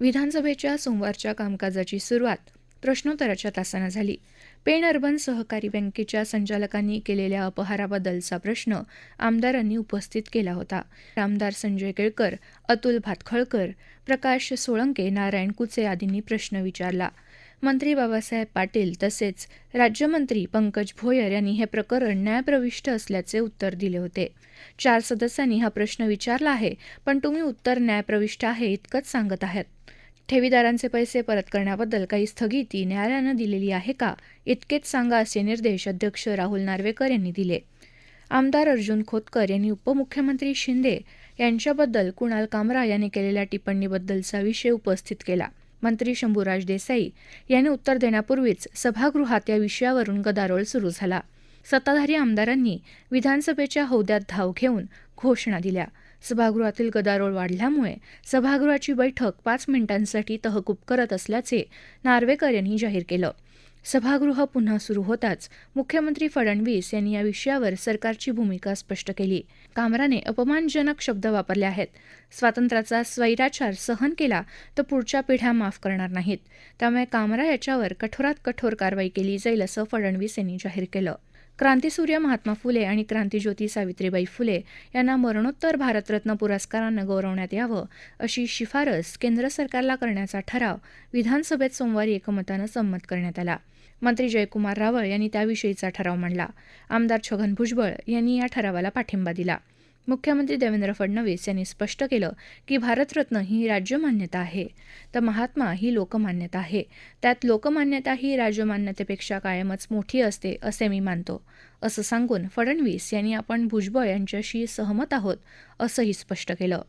विधानसभेच्या सोमवारच्या कामकाजाची सुरुवात प्रश्नोत्तराच्या तासानं झाली. पेण अर्बन सहकारी बँकेच्या संचालकांनी केलेल्या अपहाराबद्दलचा प्रश्न आमदारांनी उपस्थित केला होता. आमदार संजय केळकर अतुल भातखळकर प्रकाश सोळंके नारायण कुचे आदींनी प्रश्न विचारला. मंत्री बाबासाहेब पाटील तसेच राज्यमंत्री पंकज भोयर यांनी हे प्रकरण न्यायप्रविष्ट असल्याचे उत्तर दिले होते. चार सदस्यांनी हा प्रश्न विचारला आहे पण तुम्ही उत्तर न्यायप्रविष्ट आहे इतकंच सांगत आहात. ठेवीदारांचे पैसे परत करण्याबद्दल काही स्थगिती न्यायालयानं दिलेली आहे का? इतकेच सांगा असे निर्देश अध्यक्ष राहुल नार्वेकर यांनी दिले. आमदार अर्जुन खोतकर यांनी उपमुख्यमंत्री शिंदे यांच्याबद्दल कुणाल कामरा यांनी केलेल्या टिप्पणीबद्दलचा विषय उपस्थित केला. मंत्री शंभूराज देसाई यांनी उत्तर देण्यापूर्वीच सभागृहात या विषयावरून गदारोळ सुरू झाला. सत्ताधारी आमदारांनी विधानसभेच्या हौद्यात धाव घेऊन घोषणा दिल्या. सभागृहातील गदारोळ वाढल्यामुळे सभागृहाची बैठक पाच मिनिटांसाठी तहकूब करत असल्याचे नार्वेकर यांनी जाहीर केलं. सभागृह पुन्हा सुरू होताच मुख्यमंत्री फडणवीस यांनी या विषयावर सरकारची भूमिका स्पष्ट केली. कामराने अपमानजनक शब्द वापरले आहेत. स्वातंत्र्याचा स्वैराचार सहन केला तर पुढच्या पिढ्या माफ करणार नाहीत. त्यामुळे कामरा याच्यावर कठोरात कठोर कारवाई केली जाईल असं फडणवीस यांनी जाहीर केलं. क्रांतीसूर्य महात्मा फुले आणि क्रांतीज्योती सावित्रीबाई फुले यांना मरणोत्तर भारतरत्न पुरस्कारानं गौरवण्यात यावं अशी शिफारस केंद्र सरकारला करण्याचा ठराव विधानसभेत सोमवारी एकमतानं संमत करण्यात आला. मंत्री जयकुमार रावळ यांनी त्याविषयीचा ठराव मांडला. आमदार छगन भुजबळ यांनी या ठरावाला पाठिंबा दिला. मुख्यमंत्री देवेंद्र फडणवीस यांनी स्पष्ट केलं की भारतरत्न ही राज्यमान्यता आहे. तर महात्मा ही लोकमान्यता आहे. त्यात लोकमान्यता ही राज्यमान्यतेपेक्षा कायमच मोठी असते असे मी मानतो. असं सांगून फडणवीस यांनी आपण भुजबळ यांच्याशी सहमत आहोत असंही स्पष्ट केलं.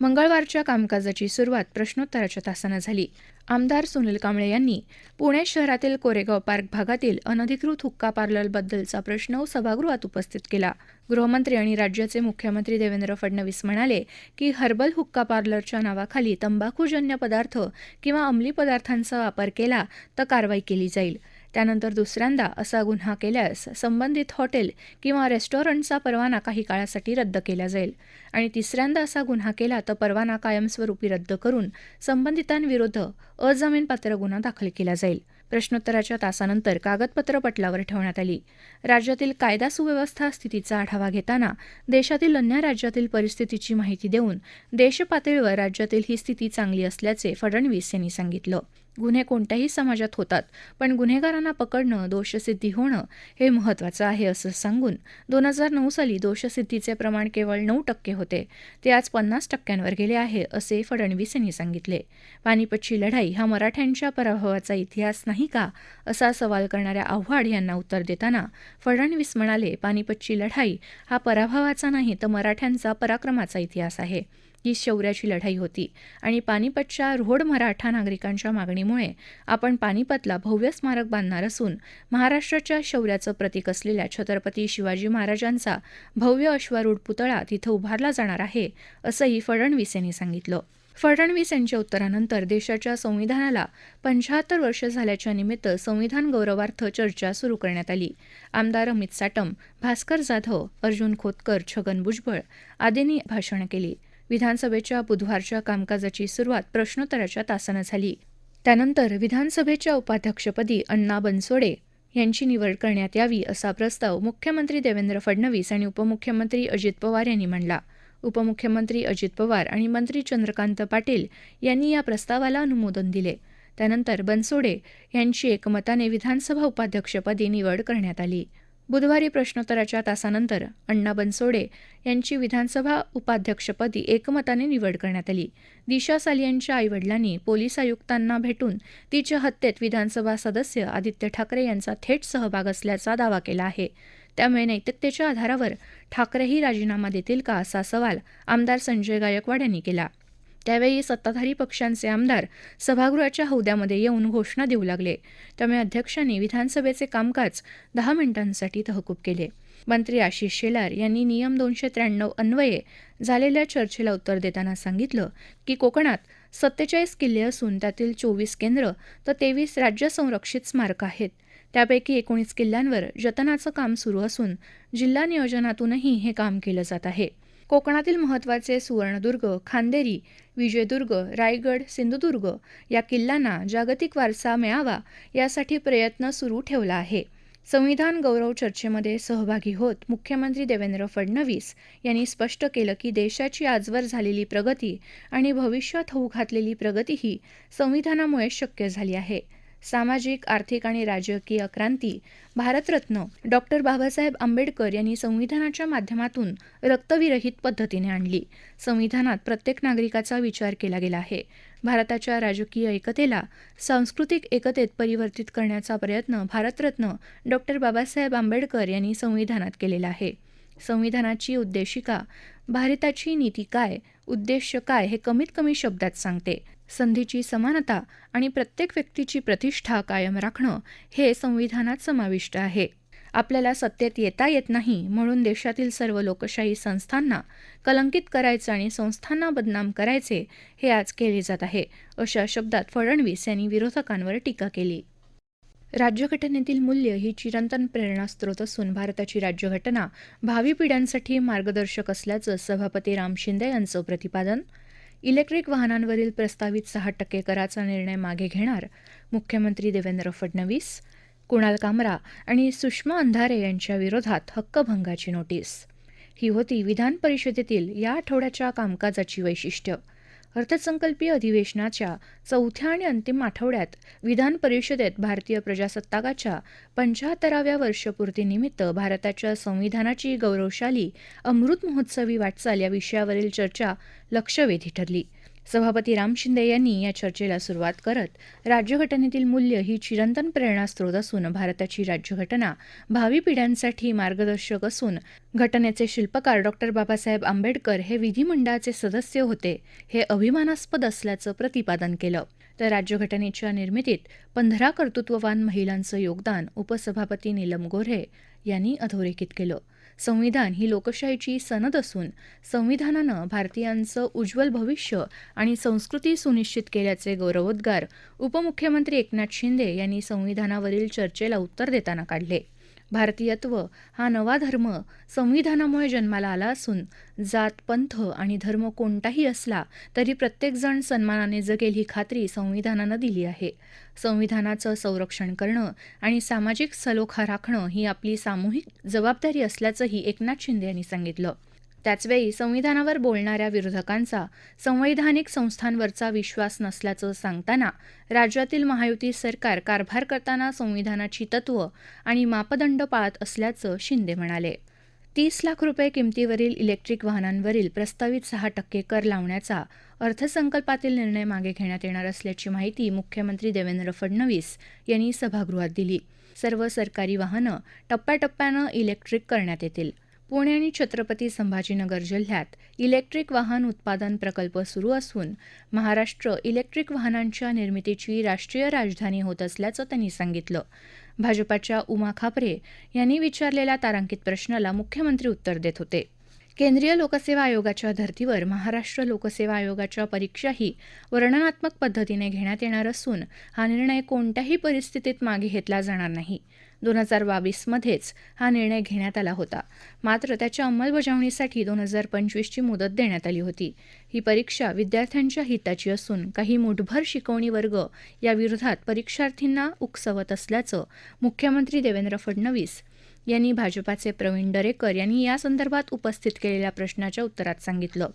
मंगळवारच्या कामकाजाची सुरुवात प्रश्नोत्तराच्या तासानं झाली. आमदार सुनील कांबळे यांनी पुणे शहरातील कोरेगाव पार्क भागातील अनधिकृत हुक्का पार्लरबद्दलचा प्रश्न सभागृहात उपस्थित केला. गृहमंत्री आणि राज्याचे मुख्यमंत्री देवेंद्र फडणवीस म्हणाले की हर्बल हुक्का पार्लरच्या नावाखाली तंबाखूजन्य पदार्थ किंवा अंमली पदार्थांचा वापर केला तर कारवाई केली जाईल. त्यानंतर दुसऱ्यांदा असा गुन्हा केल्यास संबंधित हॉटेल किंवा रेस्टॉरंटचा परवाना काही काळासाठी रद्द केला जाईल. आणि तिसऱ्यांदा असा गुन्हा केला तर परवाना कायमस्वरूपी रद्द करून संबंधितांविरुद्ध अजामीनपात्र गुन्हा दाखल केला जाईल. प्रश्नोत्तराच्या तासानंतर कागदपत्र पटलावर ठेवण्यात आली. राज्यातील कायदा सुव्यवस्था स्थितीचा आढावा घेताना देशातील अन्य राज्यातील परिस्थितीची माहिती देऊन देशपातळीवर राज्यातील ही स्थिती चांगली असल्याचे फडणवीस यांनी सांगितलं. गुन्हे कोणत्याही समाजात होतात. पण गुन्हेगारांना पकडणं दोषसिद्धी होणं हे महत्त्वाचं आहे असं सांगून दोन हजार नऊ साली दोषसिद्धीचे प्रमाण केवळ नऊ टक्के होते. ते आज पन्नास टक्क्यांवर गेले आहे असे फडणवीस यांनी सांगितले. पानिपतची लढाई हा मराठ्यांच्या पराभवाचा इतिहास नाही का? असा सवाल करणाऱ्या आव्हाड यांना उत्तर देताना फडणवीस म्हणाले पानिपतची लढाई हा पराभवाचा नाही तर मराठ्यांचा पराक्रमाचा इतिहास आहे. ही शौर्याची लढाई होती. आणि पानिपतच्या रोहड मराठा नागरिकांच्या मागणीमुळे आपण पानिपतला भव्य स्मारक बांधणार असून महाराष्ट्राच्या शौर्याचं प्रतीक असलेल्या छत्रपती शिवाजी महाराजांचा भव्य अश्वारूढ पुतळा तिथं उभारला जाणार आहे असंही फडणवीस यांनी सांगितलं. फडणवीस यांच्या उत्तरानंतर देशाच्या संविधानाला पंच्याहत्तर वर्ष झाल्याच्या निमित्त संविधान गौरवार्थ चर्चा सुरू करण्यात आली. आमदार अमित साटम भास्कर जाधव अर्जुन खोतकर छगन भुजबळ आदींनी भाषणं केली. विधानसभेच्या बुधवारच्या कामकाजाची सुरुवात प्रश्नोत्तराच्या तासानं झाली. त्यानंतर विधानसभेच्या उपाध्यक्षपदी अण्णा बनसोडे यांची निवड करण्यात यावी असा प्रस्ताव मुख्यमंत्री देवेंद्र फडणवीस आणि उपमुख्यमंत्री अजित पवार यांनी मांडला. उपमुख्यमंत्री अजित पवार आणि मंत्री चंद्रकांत पाटील यांनी या प्रस्तावाला अनुमोदन दिले. त्यानंतर बनसोडे यांची एकमताने विधानसभा उपाध्यक्षपदी निवड करण्यात आली. बुधवारी प्रश्नोत्तराच्या तासानंतर अण्णा बनसोडे यांची विधानसभा उपाध्यक्षपदी एकमताने निवड करण्यात आली. दिशा सालियांच्या आईवडिलांनी पोलीस आयुक्तांना भेटून तिच्या हत्येत विधानसभा सदस्य आदित्य ठाकरे यांचा थेट सहभाग असल्याचा दावा केला आहे. त्यामुळे नैतिकतेच्या आधारावर ठाकरेही राजीनामा देतील का असा सवाल आमदार संजय गायकवाड यांनी केला. त्यावेळी सत्ताधारी पक्षांचे आमदार सभागृहाच्या हौद्यामध्ये येऊन घोषणा देऊ लागले. त्यामुळे अध्यक्षांनी विधानसभेचे कामकाज दहा मिनिटांसाठी तहकूब केले. मंत्री आशिष शेलार यांनी नियम दोनशे त्र्याण्णव अन्वये झालेल्या चर्चेला उत्तर देताना सांगितलं की कोकणात सत्तेचाळीस किल्ले असून त्यातील चोवीस केंद्र तर तेवीस राज्य संरक्षित स्मारक आहेत. त्यापैकी एकोणीस किल्ल्यांवर जतनाचं काम सुरू असून जिल्हा नियोजनातूनही हे काम केलं जात आहे. कोकणातील महत्त्वाचे सुवर्णदुर्ग खांदेरी विजयदुर्ग रायगड सिंधुदुर्ग या किल्ल्यांना जागतिक वारसा मिळावा यासाठी प्रयत्न सुरू ठेवला आहे. संविधान गौरव चर्चेमध्ये सहभागी होत मुख्यमंत्री देवेंद्र फडणवीस यांनी स्पष्ट केलं की देशाची आजवर झालेली प्रगती आणि भविष्यात होऊ घातलेली प्रगतीही संविधानामुळे शक्य झाली आहे. सामाजिक आर्थिक आणि राजकीय क्रांती. भारतरत्न डॉक्टर बाबासाहेब आंबेडकर यांनी संविधानाच्या माध्यमातून रक्तविरहित पद्धतीने आणली. संविधानात प्रत्येक नागरिकाचा विचार केला गेला आहे. भारताच्या राजकीय एकतेला सांस्कृतिक एकतेत परिवर्तित करण्याचा प्रयत्न भारतरत्न डॉक्टर बाबासाहेब आंबेडकर यांनी संविधानात केलेला आहे. संविधानाची उद्देशिका भारताची नीती काय? उद्देश काय हे कमीत कमी शब्दात सांगते. संधीची समानता आणि प्रत्येक व्यक्तीची प्रतिष्ठा कायम राखणं हे संविधानात समाविष्ट आहे. आपल्याला सत्तेत येता येत नाही म्हणून देशातील सर्व लोकशाही संस्थांना कलंकित करायचं आणि संस्थांना बदनाम करायचे हे आज केले जात आहे अशा शब्दात फडणवीस यांनी विरोधकांवर टीका केली. राज्यघटनेतील मूल्य ही चिरंतन प्रेरणास्त्रोत असून भारताची राज्यघटना भावी पिढ्यांसाठी मार्गदर्शक असल्याचं सभापती राम शिंदे यांचं प्रतिपादन. इलेक्ट्रिक वाहनांवरील प्रस्तावित सहा टक्के कराचा निर्णय मागे घेणार मुख्यमंत्री देवेंद्र फडणवीस कुणाल कामरा आणि सुषमा अंधारे यांच्या विरोधात हक्कभंगाची नोटीस. ही होती विधान परिषदेतील या आठवड्याच्या कामकाजाची वैशिष्ट्य. अर्थसंकल्पीय अधिवेशनाच्या चौथ्या आणि अंतिम आठवड्यात विधान परिषदेत भारतीय प्रजासत्ताकाच्या पंचाहत्तराव्या वर्षपूर्तीनिमित्त भारताच्या संविधानाची गौरवशाली अमृत महोत्सवी वाटचाल या विषयावरील चर्चा लक्षवेधी ठरली. सभापती राम शिंदे यांनी या चर्चेला सुरुवात करत राज्यघटनेतील मूल्य ही चिरंतन प्रेरणास्त्रोत असून भारताची राज्यघटना भावी पिढ्यांसाठी मार्गदर्शक असून घटनेचे शिल्पकार डॉक्टर बाबासाहेब आंबेडकर हे विधिमंडळाचे सदस्य होते हे अभिमानास्पद असल्याचं प्रतिपादन केलं. तर राज्यघटनेच्या निर्मितीत पंधरा कर्तृत्ववान महिलांचं योगदान उपसभापती नीलम गोऱ्हे यांनी अधोरेखित केलं. संविधान ही लोकशाहीची सनद असून संविधानानं भारतीयांचं उज्ज्वल भविष्य आणि संस्कृती सुनिश्चित केल्याचे गौरवोद्गार उपमुख्यमंत्री एकनाथ शिंदे यांनी संविधानावरील चर्चेला उत्तर देताना काढले. भारतीयत्व हा नवा धर्म संविधानामुळे जन्माला आला असून जात पंथ आणि धर्म कोणताही असला तरी प्रत्येकजण सन्मानाने जगेल ही खात्री संविधानानं दिली आहे. संविधानाचं संरक्षण करणं आणि सामाजिक सलोखा राखणं ही आपली सामूहिक जबाबदारी असल्याचंही एकनाथ शिंदे यांनी सांगितलं. त्याचवेळी संविधानावर बोलणाऱ्या विरोधकांचा संवैधानिक संस्थांवरचा विश्वास नसल्याचं सांगताना राज्यातील महायुती सरकार कारभार करताना संविधानाची तत्व आणि मापदंड पाळत असल्याचं शिंदे म्हणाले. तीस लाख रुपये किमतीवरील इलेक्ट्रिक वाहनांवरील प्रस्तावित सहा टक्के कर लावण्याचा अर्थसंकल्पातील निर्णय मागे घेण्यात येणार असल्याची माहिती मुख्यमंत्री देवेंद्र फडणवीस यांनी सभागृहात दिली. सर्व सरकारी वाहनं टप्प्याटप्प्यानं इलेक्ट्रिक करण्यात येतील. पुणे आणि छत्रपती संभाजीनगर जिल्ह्यात इलेक्ट्रिक वाहन उत्पादन प्रकल्प सुरू असून महाराष्ट्र इलेक्ट्रिक वाहनांच्या निर्मितीची राष्ट्रीय राजधानी होत असल्याचं त्यांनी सांगितलं. भाजपाच्या उमा खापरे यांनी विचारलेल्या तारांकित प्रश्नाला मुख्यमंत्री उत्तर देत होते. केंद्रीय लोकसेवा आयोगाच्या धर्तीवर महाराष्ट्र लोकसेवा आयोगाच्या परीक्षाही वर्णनात्मक पद्धतीने घेण्यात येणार असून हा निर्णय कोणत्याही परिस्थितीत मागे घेतला जाणार नाही. दोन हजार बावीसमध्येच हा निर्णय घेण्यात आला होता. मात्र त्याच्या अंमलबजावणीसाठी दोन हजार पंचवीसची मुदत देण्यात आली होती. ही परीक्षा विद्यार्थ्यांच्या हिताची असून काही मुठभर शिकवणी वर्ग या विरोधात परीक्षार्थींना उकसवत असल्याचं मुख्यमंत्री देवेंद्र फडणवीस यांनी भाजपाचे प्रवीण दरेकर यांनी या संदर्भात उपस्थित केलेल्या प्रश्नाच्या उत्तरात सांगितलं.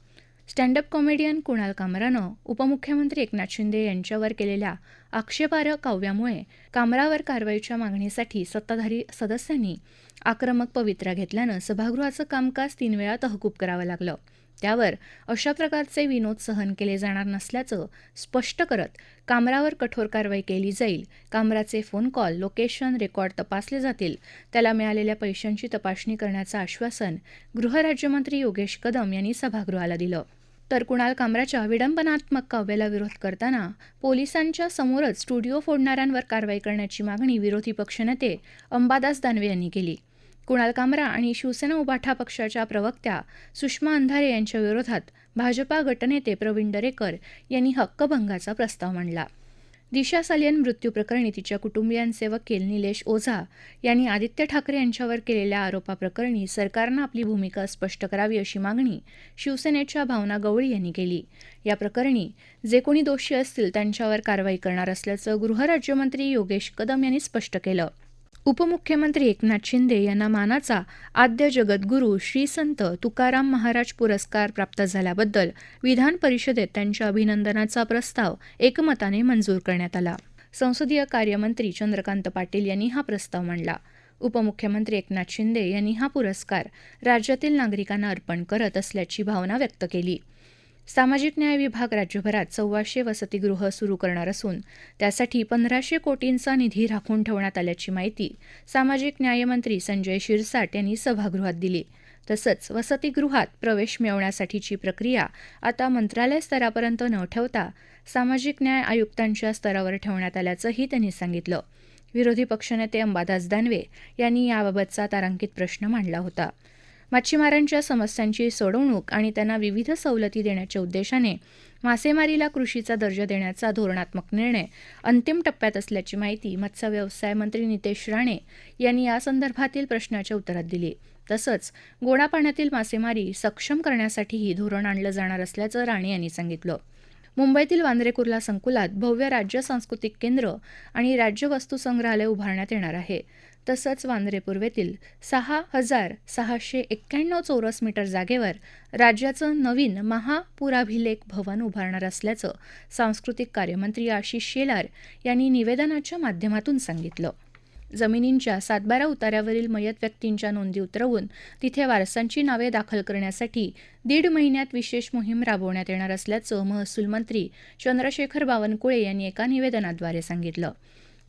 स्टँडअप कॉमेडियन कुणाल कामरानं उपमुख्यमंत्री एकनाथ शिंदे यांच्यावर केलेल्या आक्षेपार्ह काव्यामुळे कामरावर कारवाईच्या मागणीसाठी सत्ताधारी सदस्यांनी आक्रमक पवित्रा घेतल्यानं सभागृहाचं कामकाज तीन वेळा तहकूब करावं लागलं. त्यावर अशा प्रकारचे विनोद सहन केले जाणार नसल्याचं स्पष्ट करत कामरावर कठोर कारवाई केली जाईल कामराचे फोन कॉल लोकेशन रेकॉर्ड तपासले जातील त्याला मिळालेल्या पैशांची तपासणी करण्याचं आश्वासन गृहराज्यमंत्री योगेश कदम यांनी सभागृहाला दिलं. तर कुणाल कामराच्या विडंबनात्मक काव्याला विरोध करताना पोलिसांच्या समोरच स्टुडिओ फोडणाऱ्यांवर कारवाई करण्याची मागणी विरोधी पक्षनेते अंबादास दानवे यांनी केली. कुणाल कामरा आणि शिवसेना उबाठा पक्षाच्या प्रवक्त्या सुषमा अंधारे यांच्या विरोधात भाजपा गटनेते प्रवीण दरेकर यांनी हक्कभंगाचा प्रस्ताव मांडला. दिशा सालियन मृत्यू प्रकरणी तिच्या कुटुंबियांचे वकील निलेश ओझा यांनी आदित्य ठाकरे यांच्यावर केलेल्या आरोपाप्रकरणी सरकारनं आपली भूमिका स्पष्ट करावी अशी मागणी शिवसेनेच्या भावना गवळी यांनी केली. या प्रकरणी जे कोणी दोषी असतील त्यांच्यावर कारवाई करणार असल्याचं गृहराज्यमंत्री योगेश कदम यांनी स्पष्ट केलं. उपमुख्यमंत्री एकनाथ शिंदे यांना मानाचा आद्य जगद्गुरू श्री संत तुकाराम महाराज पुरस्कार प्राप्त झाल्याबद्दल विधान परिषदेत त्यांच्या अभिनंदनाचा प्रस्ताव एकमताने मंजूर करण्यात आला. संसदीय कार्यमंत्री चंद्रकांत पाटील यांनी हा प्रस्ताव मांडला. उपमुख्यमंत्री एकनाथ शिंदे यांनी हा पुरस्कार राज्यातील नागरिकांना अर्पण करत असल्याची भावना व्यक्त केली. सामाजिक न्याय विभाग राज्यभरात सव्वाशे वसतिगृह सुरू करणार असून त्यासाठी पंधराशे कोटींचा निधी राखून ठेवण्यात आल्याची माहिती सामाजिक न्यायमंत्री संजय शिरसाट यांनी सभागृहात दिली. तसंच वसतिगृहात प्रवेश मिळवण्यासाठीची प्रक्रिया आता मंत्रालय स्तरापर्यंत न ठेवता सामाजिक न्याय आयुक्तांच्या स्तरावर ठेवण्यात आल्याचंही त्यांनी सांगितलं. विरोधी पक्षनेते अंबादास दानवे यांनी याबाबतचा तारांकित प्रश्न मांडला होता. मच्छीमारांच्या समस्यांची सोडवणूक आणि त्यांना विविध सवलती देण्याच्या उद्देशाने मासेमारीला कृषीचा दर्जा देण्याचा धोरणात्मक निर्णय अंतिम टप्प्यात असल्याची माहिती मत्स्य व्यवसाय मंत्री नितेश राणे यांनी यासंदर्भातील प्रश्नाच्या उत्तरात दिली. तसंच गोडा पाण्यातील मासेमारी सक्षम करण्यासाठीही धोरण आणलं जाणार असल्याचं राणे यांनी सांगितलं. मुंबईतील वांद्रे कुर्ला संकुलात भव्य राज्य सांस्कृतिक केंद्र आणि राज्य वस्तू संग्रहालय उभारण्यात येणार आहे. तसंच वांद्रे पूर्वेतील सहा हजार सहाशे एक्क्याण्णव चौरस मीटर जागेवर राज्याचं नवीन महापुराभिलेख भवन उभारणार असल्याचं सांस्कृतिक कार्यमंत्री आशिष शेलार यांनी निवेदनाच्या माध्यमातून सांगितलं. जमिनींच्या सातबारा उतार्यावरील मयत व्यक्तींच्या नोंदी उतरवून तिथे वारसांची नावे दाखल करण्यासाठी दीड महिन्यात विशेष मोहीम राबवण्यात येणार असल्याचं महसूल मंत्री चंद्रशेखर बावनकुळे यांनी एका निवेदनाद्वारे सांगितलं.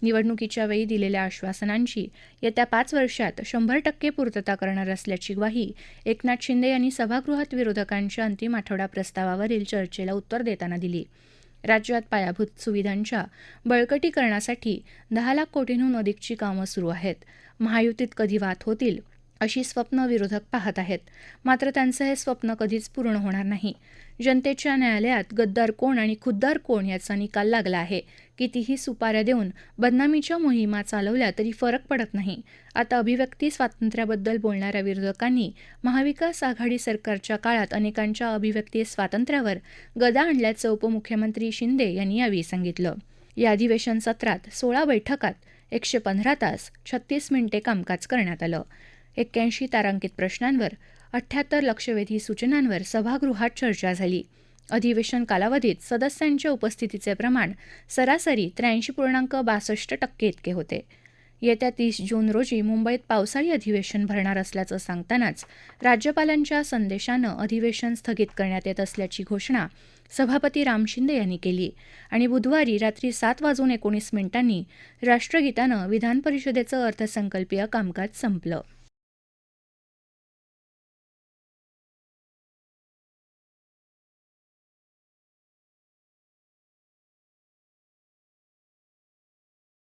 निवडणुकीच्या वेळी दिलेल्या आश्वासनांची येत्या पाच वर्षात शंभर टक्के पूर्तता करणार असल्याची ग्वाही एकनाथ शिंदे यांनी सभागृहात विरोधकांच्या अंतिम आठवडा प्रस्तावावरील चर्चेला उत्तर देताना दिली. राज्यात पायाभूत सुविधांच्या बळकटीकरणासाठी दहा लाख कोटींहून अधिकची कामं सुरू आहेत. महायुतीत कधी वाद होतील अशी स्वप्न विरोधक पाहत आहेत. मात्र त्यांचं हे स्वप्न कधीच पूर्ण होणार नाही. जनतेच्या न्यायालयात गद्दार कोण आणि खुद्दार कोण याचा निकाल लागला आहे? कितीही सुपाऱ्या देऊन बदनामीच्या मोहिमा चालवल्या तरी फरक पडत नाही. आता अभिव्यक्ती स्वातंत्र्याबद्दल बोलणाऱ्या विरोधकांनी महाविकास आघाडी सरकारच्या काळात अनेकांच्या अभिव्यक्ती स्वातंत्र्यावर गदा आणल्याचं उपमुख्यमंत्री शिंदे यांनी यावेळी सांगितलं. या अधिवेशन सत्रात सोळा बैठकात एकशे पंधरा तास छत्तीस मिनिटे कामकाज करण्यात आलं. एक्क्याऐंशी तारांकित प्रश्नांवर अठ्ठ्याहत्तर लक्षवेधी सूचनांवर सभागृहात चर्चा झाली. अधिवेशन कालावधीत सदस्यांच्या उपस्थितीचे प्रमाण सरासरी त्र्याऐंशी पूर्णांक बासष्ट टक्के इतके होते. येत्या तीस जून रोजी मुंबईत पावसाळी अधिवेशन भरणार असल्याचं सांगतानाच राज्यपालांच्या संदेशानं अधिवेशन स्थगित करण्यात येत असल्याची घोषणा सभापती राम शिंदे यांनी केली आणि बुधवारी रात्री सात वाजून एकोणीस मिनिटांनी राष्ट्रगीतानं विधानपरिषदेचं अर्थसंकल्पीय कामकाज संपलं.